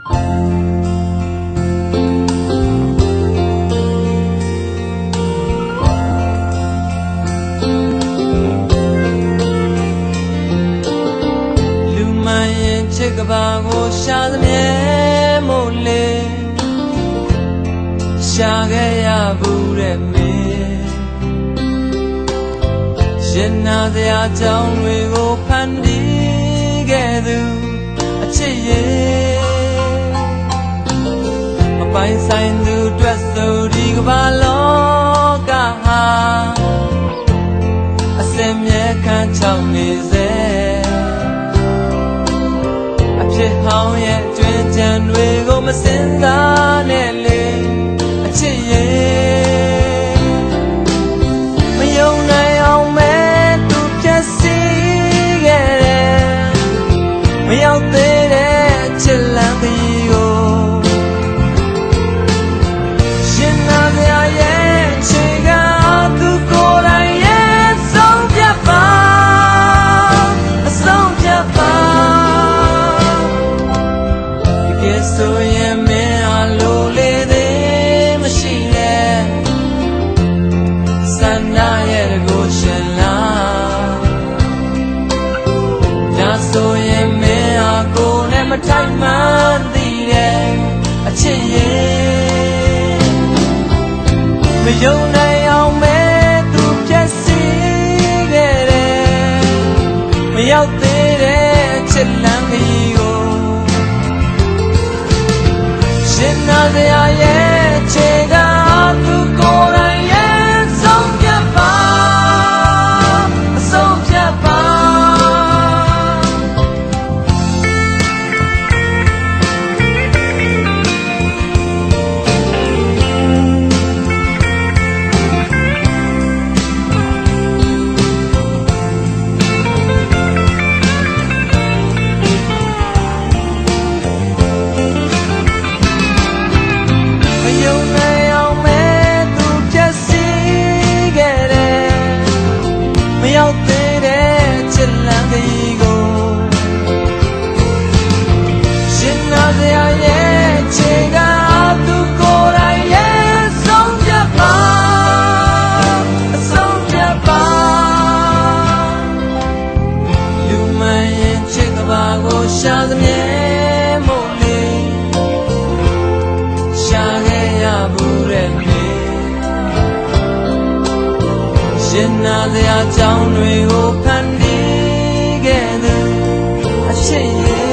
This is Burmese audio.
လူမှန်ရင်ချစ်ကဘာကိုရှာသမြဲမို့လေရှာခဲ့ရဘူးတဲ့မင်းရင်နာစရာကြောင်းတွေကိုဖန်တီးခဲ့သူအချစ်ရဲ့ ပိုင်ဆိုင်သူအတွက်ဆိုဒီကဘာလောကဟာအစင်မြဲခံချောင်းနေစေအဖြစ်ဟောင်းရဲ့ကျွင်းကြံတွေကိုမစင်စားနဲ့လေအချစ်ရဲ့မယုံနိုင်အောင်မဲသူဖြတ်စီခဲ့တယ်မရောက်သေး တကယ်ဆိုရင်မင်းအလိုလေးသေးမရှိနဲ့စန္ဒရဲ့တကိုရှင်လားဒါဆိုရင်မင်းအကိုနဲ့မထိုက်မှန်းသိတယ်အချစ်ရဲ့မယုံနိုင် ရှင် စ်လမ်းကြီးကိုရှင်နာစရာရဲ့ခြေကသူကိုယ်တိုင်ရဲ့ဆုံးဖြတ်ပါအဆုံးဖြတ်ပါလူမှန်ရင်ချစ်ကဘာကိုရှာသမြဲမို့လေရှာခဲ့ရဘူးတဲ့မင်းရှင်နာစရာကြောင်းတွေကို ခဲ့သူအချစ်ရဲ့